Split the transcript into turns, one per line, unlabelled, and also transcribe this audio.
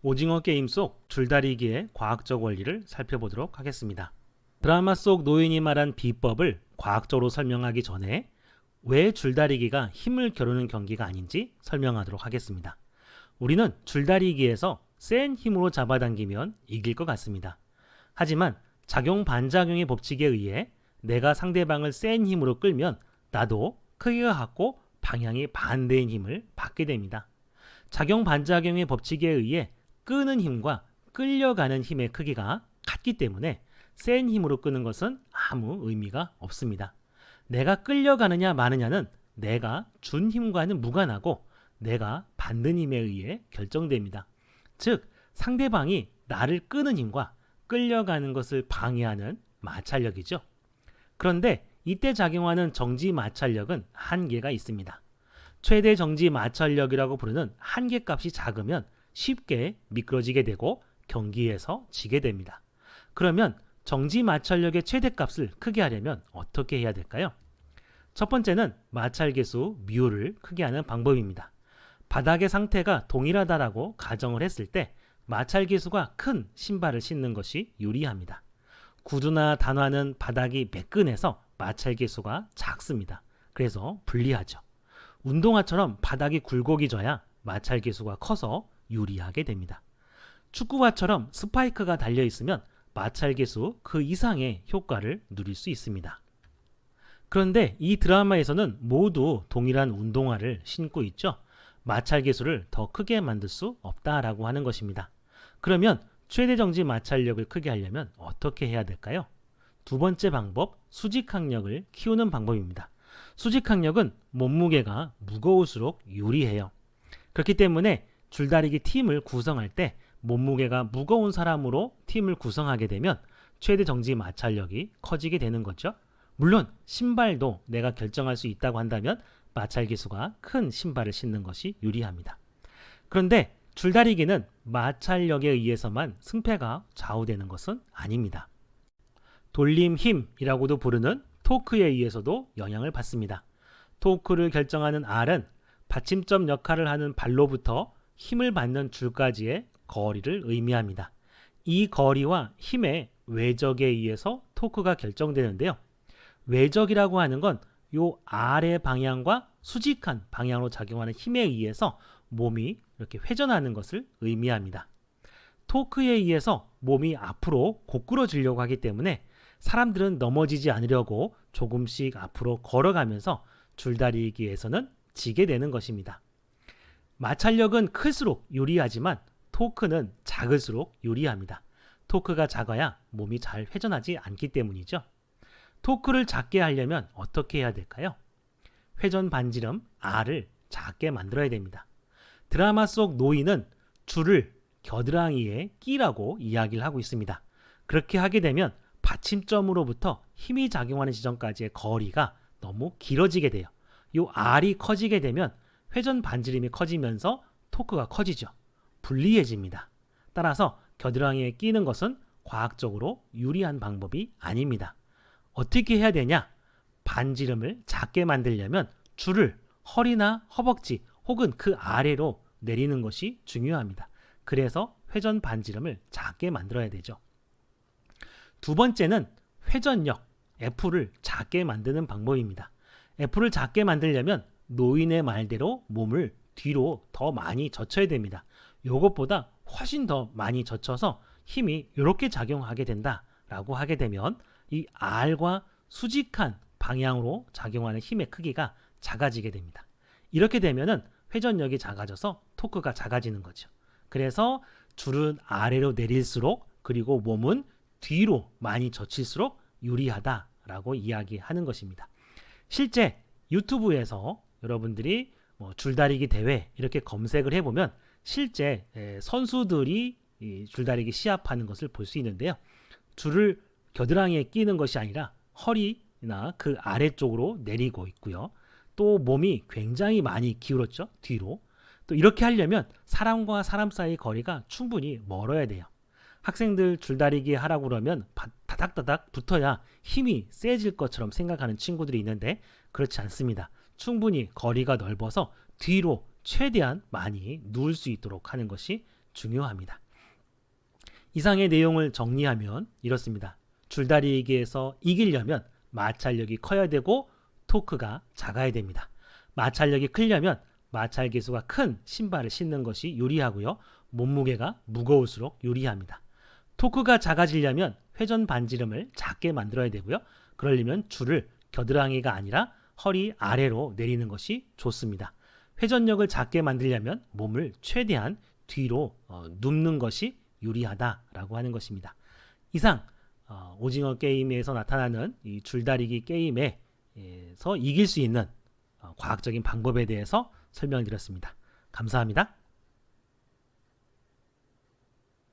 오징어 게임 속 줄다리기의 과학적 원리를 살펴보도록 하겠습니다. 드라마 속 노인이 말한 비법을 과학적으로 설명하기 전에 왜 줄다리기가 힘을 겨루는 경기가 아닌지 설명하도록 하겠습니다. 우리는 줄다리기에서 센 힘으로 잡아당기면 이길 것 같습니다. 하지만 작용 반작용의 법칙에 의해 내가 상대방을 센 힘으로 끌면 나도 크기가 같고 방향이 반대인 힘을 받게 됩니다. 작용 반작용의 법칙에 의해 끄는 힘과 끌려가는 힘의 크기가 같기 때문에 센 힘으로 끄는 것은 아무 의미가 없습니다. 내가 끌려가느냐 마느냐는 내가 준 힘과는 무관하고 내가 받는 힘에 의해 결정됩니다. 즉, 상대방이 나를 끄는 힘과 끌려가는 것을 방해하는 마찰력이죠. 그런데 이때 작용하는 정지 마찰력은 한계가 있습니다. 최대 정지 마찰력이라고 부르는 한계 값이 작으면 쉽게 미끄러지게 되고 경기에서 지게 됩니다. 그러면 정지 마찰력의 최대값을 크게 하려면 어떻게 해야 될까요? 첫 번째는 마찰계수 뮤를 크게 하는 방법입니다. 바닥의 상태가 동일하다라고 가정을 했을 때 마찰계수가 큰 신발을 신는 것이 유리합니다. 구두나 단화는 바닥이 매끈해서 마찰계수가 작습니다. 그래서 불리하죠. 운동화처럼 바닥이 굴곡이 져야 마찰계수가 커서 유리하게 됩니다. 축구화처럼 스파이크가 달려 있으면 마찰계수 그 이상의 효과를 누릴 수 있습니다. 그런데 이 드라마에서는 모두 동일한 운동화를 신고 있죠. 마찰계수를 더 크게 만들 수 없다라고 하는 것입니다. 그러면 최대 정지 마찰력을 크게 하려면 어떻게 해야 될까요? 두 번째 방법, 수직항력을 키우는 방법입니다. 수직항력은 몸무게가 무거울수록 유리해요. 그렇기 때문에 줄다리기 팀을 구성할 때 몸무게가 무거운 사람으로 팀을 구성하게 되면 최대 정지 마찰력이 커지게 되는 거죠. 물론 신발도 내가 결정할 수 있다고 한다면 마찰 기수가 큰 신발을 신는 것이 유리합니다. 그런데 줄다리기는 마찰력에 의해서만 승패가 좌우되는 것은 아닙니다. 돌림 힘이라고도 부르는 토크에 의해서도 영향을 받습니다. 토크를 결정하는 R은 받침점 역할을 하는 발로부터 힘을 받는 줄까지의 거리를 의미합니다. 이 거리와 힘의 외적에 의해서 토크가 결정되는데요. 외적이라고 하는 건 요 아래 방향과 수직한 방향으로 작용하는 힘에 의해서 몸이 이렇게 회전하는 것을 의미합니다. 토크에 의해서 몸이 앞으로 고꾸러지려고 하기 때문에 사람들은 넘어지지 않으려고 조금씩 앞으로 걸어가면서 줄다리기에서는 지게 되는 것입니다. 마찰력은 클수록 유리하지만 토크는 작을수록 유리합니다. 토크가 작아야 몸이 잘 회전하지 않기 때문이죠. 토크를 작게 하려면 어떻게 해야 될까요? 회전 반지름 R을 작게 만들어야 됩니다. 드라마 속 노인은 줄을 겨드랑이에 끼라고 이야기를 하고 있습니다. 그렇게 하게 되면 받침점으로부터 힘이 작용하는 지점까지의 거리가 너무 길어지게 돼요. 이 R이 커지게 되면 회전 반지름이 커지면서 토크가 커지죠. 불리해집니다. 따라서 겨드랑이에 끼는 것은 과학적으로 유리한 방법이 아닙니다. 어떻게 해야 되냐? 반지름을 작게 만들려면 줄을 허리나 허벅지 혹은 그 아래로 내리는 것이 중요합니다. 그래서 회전 반지름을 작게 만들어야 되죠. 두 번째는 회전력 F를 작게 만드는 방법입니다. F를 작게 만들려면 노인의 말대로 몸을 뒤로 더 많이 젖혀야 됩니다. 이것보다 훨씬 더 많이 젖혀서 힘이 이렇게 작용하게 된다라고 하게 되면 이 R과 수직한 방향으로 작용하는 힘의 크기가 작아지게 됩니다. 이렇게 되면은 회전력이 작아져서 토크가 작아지는 거죠. 그래서 줄은 아래로 내릴수록 그리고 몸은 뒤로 많이 젖힐수록 유리하다라고 이야기하는 것입니다. 실제 유튜브에서 여러분들이 뭐 줄다리기 대회 이렇게 검색을 해보면 실제 선수들이 줄다리기 시합하는 것을 볼 수 있는데요. 줄을 겨드랑이에 끼는 것이 아니라 허리나 그 아래쪽으로 내리고 있고요. 또 몸이 굉장히 많이 기울었죠. 뒤로. 또 이렇게 하려면 사람과 사람 사이 거리가 충분히 멀어야 돼요. 학생들 줄다리기 하라고 그러면 다닥다닥 붙어야 힘이 세질 것처럼 생각하는 친구들이 있는데 그렇지 않습니다. 충분히 거리가 넓어서 뒤로 최대한 많이 누울 수 있도록 하는 것이 중요합니다. 이상의 내용을 정리하면 이렇습니다. 줄다리기에서 이기려면 마찰력이 커야 되고 토크가 작아야 됩니다. 마찰력이 크려면 마찰 개수가 큰 신발을 신는 것이 유리하고요. 몸무게가 무거울수록 유리합니다. 토크가 작아지려면 회전 반지름을 작게 만들어야 되고요. 그러려면 줄을 겨드랑이가 아니라 허리 아래로 내리는 것이 좋습니다. 회전력을 작게 만들려면 몸을 최대한 뒤로 어, 눕는 것이 유리하다라고 하는 것입니다. 이상 어, 오징어 게임에서 나타나는 이 줄다리기 게임에서 이길 수 있는 어, 과학적인 방법에 대해서 설명드렸습니다. 감사합니다.